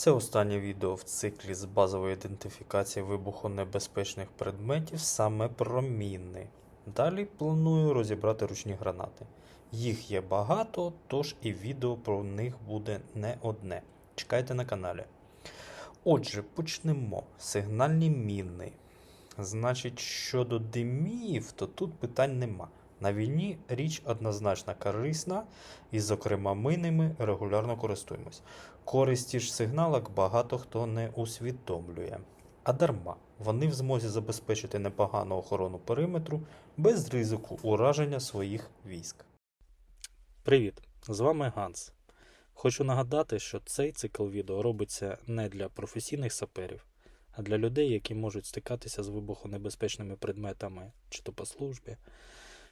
Це останнє відео в циклі з базової ідентифікації вибухонебезпечних предметів саме про міни. Далі планую розібрати ручні гранати. Їх є багато, тож і відео про них буде не одне. Чекайте на каналі. Отже, почнемо. Сигнальні міни. Значить, щодо димів, то тут питань нема. На війні річ однозначно корисна, і, зокрема, ми ними регулярно користуємось. Користі ж сигналок багато хто не усвідомлює. А дарма, вони в змозі забезпечити непогану охорону периметру без ризику ураження своїх військ. Привіт! З вами Ганс. Хочу нагадати, що цей цикл відео робиться не для професійних саперів, а для людей, які можуть стикатися з вибухонебезпечними предметами, чи то по службі,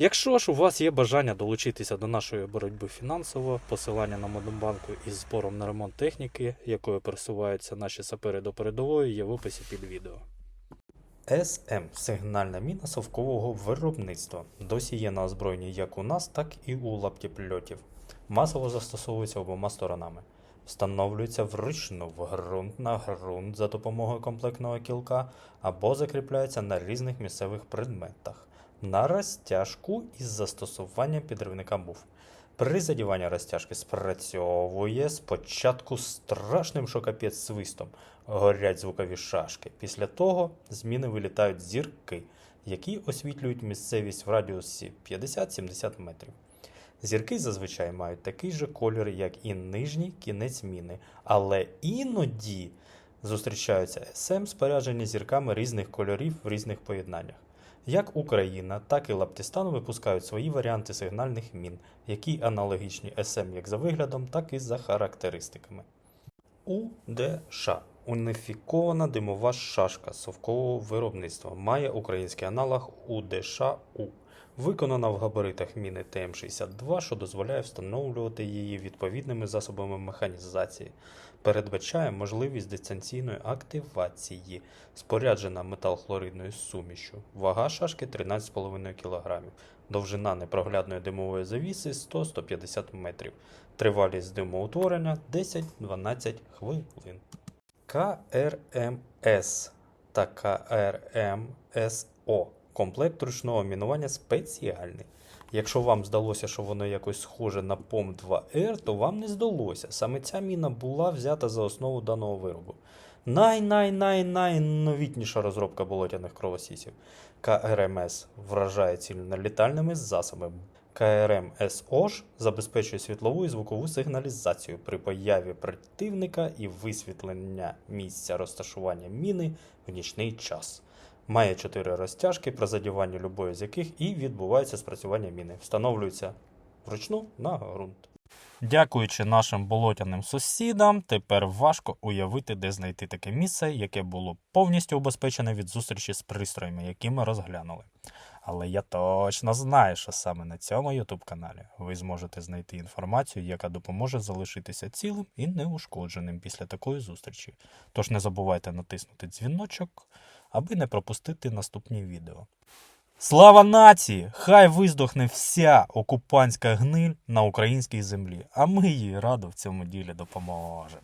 Якщо ж у вас є бажання долучитися до нашої боротьби фінансово, посилання на Монобанку із збором на ремонт техніки, якою пересуваються наші сапери до передової, є в описі під відео. СМ сигнальна міна совкового виробництва. Досі є на озброєнні як у нас, так і у лаптєпльотів. Масово застосовується обома сторонами. Встановлюється вручну в ґрунт на ґрунт за допомогою комплектного кілка або закріпляється на різних місцевих предметах на розтяжку із застосуванням підривника був. При задіванні розтяжки спрацьовує спочатку страшним шокапець свистом, горять звукові шашки. Після того з міни вилітають зірки, які освітлюють місцевість в радіусі 50-70 метрів. Зірки зазвичай мають такий же колір, як і нижній кінець міни, але іноді зустрічаються СМ споряджені зірками різних кольорів в різних поєднаннях. Як Україна, так і Лаптістан випускають свої варіанти сигнальних мін, які аналогічні СМ як за виглядом, так і за характеристиками. УДШ уніфікована димова шашка совкового виробництва. Має український аналог УДШ-У. Виконана в габаритах міни ТМ-62, що дозволяє встановлювати її відповідними засобами механізації. Передбачає можливість дистанційної активації, споряджена металхлоридною сумішю. Вага шашки 13,5 кг. Довжина непроглядної димової завіси 100-150 метрів. Тривалість димоутворення 10-12 хвилин. КРМС та КРМСО. Комплект ручного мінування спеціальний. Якщо вам здалося, що воно якось схоже на ПОМ-2Р, то вам не здалося. Саме ця міна була взята за основу даного виробу. Най-най-най-найновітніша розробка болотяних кровосісів. КРМС вражає ціль літальними засобами. КРМСО ж забезпечує світлову і звукову сигналізацію при появі противника і висвітлення місця розташування міни в нічний час. Має чотири розтяжки, при задіванні любої з яких і відбувається спрацювання міни. Встановлюється вручну на ґрунт. Дякуючи нашим болотяним сусідам, тепер важко уявити, де знайти таке місце, яке було повністю убезпечене від зустрічі з пристроями, які ми розглянули. Але я точно знаю, що саме на цьому YouTube каналі ви зможете знайти інформацію, яка допоможе залишитися цілим і неушкодженим після такої зустрічі. Тож не забувайте натиснути дзвіночок, аби не пропустити наступні відео. Слава нації! Хай виздохне вся окупантська гниль на українській землі, а ми їй радо в цьому ділі допоможемо.